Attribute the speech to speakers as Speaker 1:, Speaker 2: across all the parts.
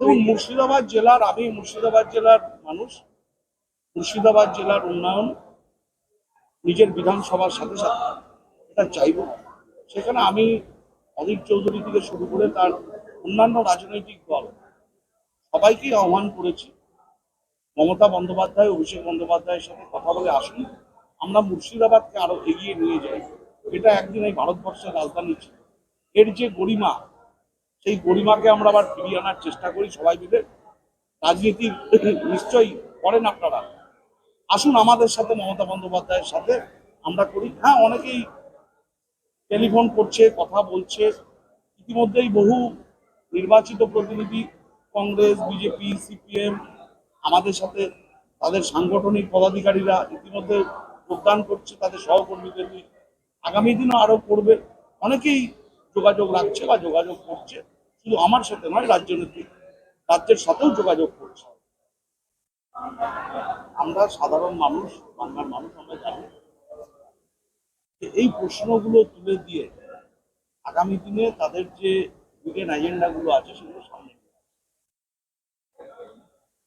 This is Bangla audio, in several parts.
Speaker 1: দেখুন মুর্শিদাবাদ জেলার আমি মুর্শিদাবাদ জেলার মানুষ। মুর্শিদাবাদ জেলার উন্নয়ন নিজের বিধানসভার সাথে সাথে এটা চাইব। সেখানে আমি অধীর চৌধুরী থেকে শুরু করে তার অন্যান্য রাজনৈতিক দল সবাইকেই আহ্বান করেছি। মমতা বন্দ্যোপাধ্যায় অভিষেক বন্দ্যোপাধ্যায়ের সাথে কথা বলে আসুন। আমরা মুর্শিদাবাদকে আরও এগিয়ে নিয়ে যাই। এটা একদিন এই ভারতবর্ষের রাজধানী ছিল। এর যে গরিমা সেই গরিমাকে আমরা আবার ফিরিয়ে আনার চেষ্টা করি সবাই মিলে। রাজনীতি নিশ্চয়ই করেন আপনারা। আসুন আমাদের সাথে, মমতা বন্দ্যোপাধ্যায়ের সাথে আমরা করি। হ্যাঁ অনেকেই টেলিফোন করছে, কথা বলছে। ইতিমধ্যেই বহু নির্বাচিত প্রতিনিধি, কংগ্রেস, বিজেপি, সিপিএম, আমাদের সাথে তাদের সাংগঠনিক পদাধিকারীরা ইতিমধ্যে যোগদান করছে, তাদের সহকর্মীদের নিয়ে। আগামী দিনও আরও করবে। অনেকেই যোগাযোগ রাখছে বা যোগাযোগ করছে। শুধু আমার সাথে নয়, রাজ্য নেত্রী, রাজ্যের সাথেও যোগাযোগ করছে। আমরা সাধারণ মানুষ, বাংলার মানুষ, আমরা জানি এই প্রশ্নগুলো তুলে দিয়ে আগামী দিনে তাদের যে বিগেন এজেন্ডাগুলো আছে সেগুলো সামনে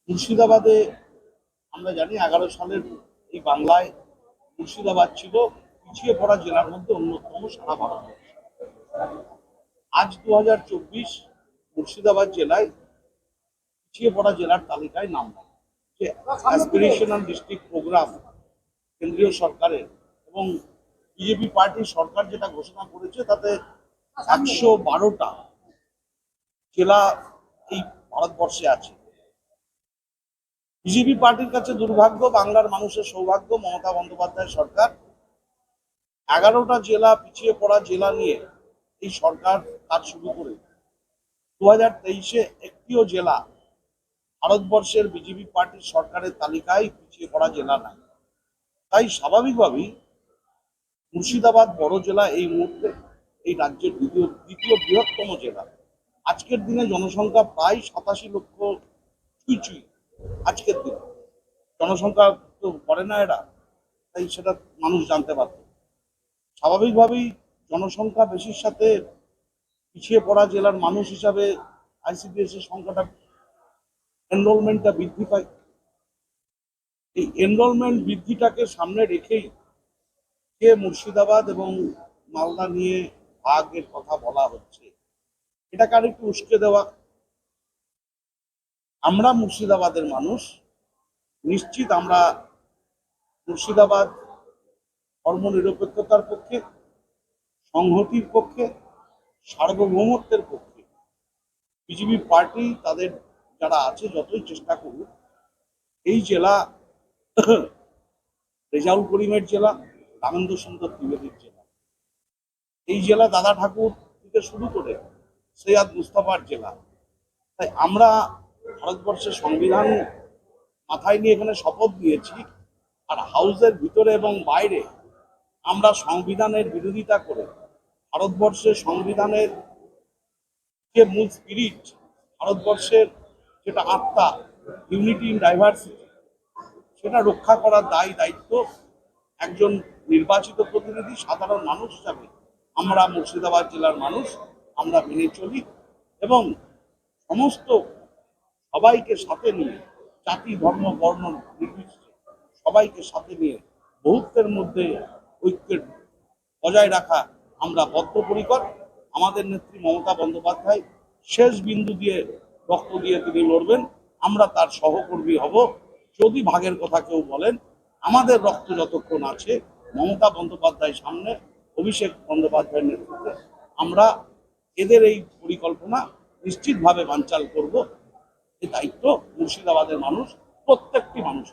Speaker 1: মুর্শিদাবাদে আমরা জানি এগারো সালের এই বাংলায় মুর্শিদাবাদ ছিল পিছিয়ে পড়া জেলার মধ্যে অন্যতম সারা ভারতবর্ষে। আজ দু হাজার চব্বিশ মুর্শিদাবাদ জেলায় পিছিয়ে পড়া জেলার তালিকায় নাম। যে অ্যাসপিরেশনাল ডিস্ট্রিক্ট প্রোগ্রাম কেন্দ্রীয় সরকারের এবং বিজেপি পার্টির সরকার যেটা ঘোষণা করেছে, তাতে একশো বারোটা জেলা এই ভারতবর্ষে আছে বিজেপি পার্টির কাছে দুর্ভাগ্য, বাংলার মানুষের সৌভাগ্য, মমতা বন্দ্যোপাধ্যায় সরকার এগারোটা জেলা পিছিয়ে পড়া জেলা নিয়ে এই সরকার কাজ শুরু করে। দু হাজার তেইশে একটিও জেলা ভারতবর্ষের বিজেপি পার্টির সরকারের তালিকায় পিছিয়ে পড়া জেলা নাই। তাই স্বাভাবিকভাবেই মুর্শিদাবাদ বড় জেলা এই মুহূর্তে এই রাজ্যের দ্বিতীয় দ্বিতীয় বৃহত্তম জেলা। আজকের দিনে জনসংখ্যা প্রায় সাতাশি লক্ষ ছুঁই ছুঁই আজকের দিনে। জনসংখ্যা তো করে না এরা, তাই সেটা মানুষ জানতে পারত। স্বাভাবিকভাবেই জনসংখ্যা বেশির সাথে পিছিয়ে পড়া জেলার মানুষ হিসাবে আইসিডিএস এর সংখ্যাটা এনরোলমেন্টটা বৃদ্ধি পায়। এই এনরোলমেন্ট বৃদ্ধিটাকে সামনে রেখেই কে মুর্শিদাবাদ এবং মালদা নিয়ে ভাগের কথা বলা হচ্ছে। এটাকে আর একটু উস্কে দেওয়া। আমরা মুর্শিদাবাদের মানুষ, নিশ্চিত আমরা মুর্শিদাবাদ ধর্মনিরপেক্ষতার পক্ষে সংহতির পক্ষে, সার্বভৌমত্বের পক্ষে। বিজেপি পার্টি তাদের যারা আছে, যতই চেষ্টা করুক, এই জেলা রেজাউল করিমের জেলা, রামেন্দ্র সুন্দর ত্রিবেদীর জেলা। এই জেলা দাদা ঠাকুর থেকে শুরু করে সৈয়াদ মুস্তাফার জেলা। তাই আমরা ভারতবর্ষের সংবিধান মাথায় নিয়ে এখানে শপথ নিয়েছি আর হাউসের ভিতরে এবং বাইরে আমরা সংবিধানের বিরোধিতা করে ভারতবর্ষের সংবিধানের যে মূল স্পিরিট ভারতবর্ষের যেটা আত্মা ইউনিটি ইন ডাইভার্সিটি সেটা রক্ষা করার দায় দায়িত্ব একজন নির্বাচিত প্রতিনিধি, সাধারণ মানুষ হিসাবে। আমরা মুর্শিদাবাদ জেলার মানুষ, আমরা মেনে চলি এবং সমস্ত সবাইকে সাথে নিয়ে, জাতি, ধর্ম, বর্ণ নির্বিশেষে সবাইকে সাথে নিয়ে বহুত্বের মধ্যে ঐক্যের বজায় রাখা আমরা বদ্ধপরিকর। আমাদের নেত্রী মমতা বন্দ্যোপাধ্যায় শেষ বিন্দু দিয়ে রক্ত দিয়ে তিনি লড়বেন। আমরা তার সহকর্মী হব। যদি ভাগের কথা কেউ বলেন, আমাদের রক্ত যতক্ষণ আছে, মমতা বন্দ্যোপাধ্যায় সামনে, অভিষেক বন্দ্যোপাধ্যায়ের নেতৃত্বে। আমরা এদের এই পরিকল্পনা নিশ্চিতভাবে বানচাল করব। এই দায়িত্ব মুর্শিদাবাদের মানুষ, প্রত্যেকটি মানুষ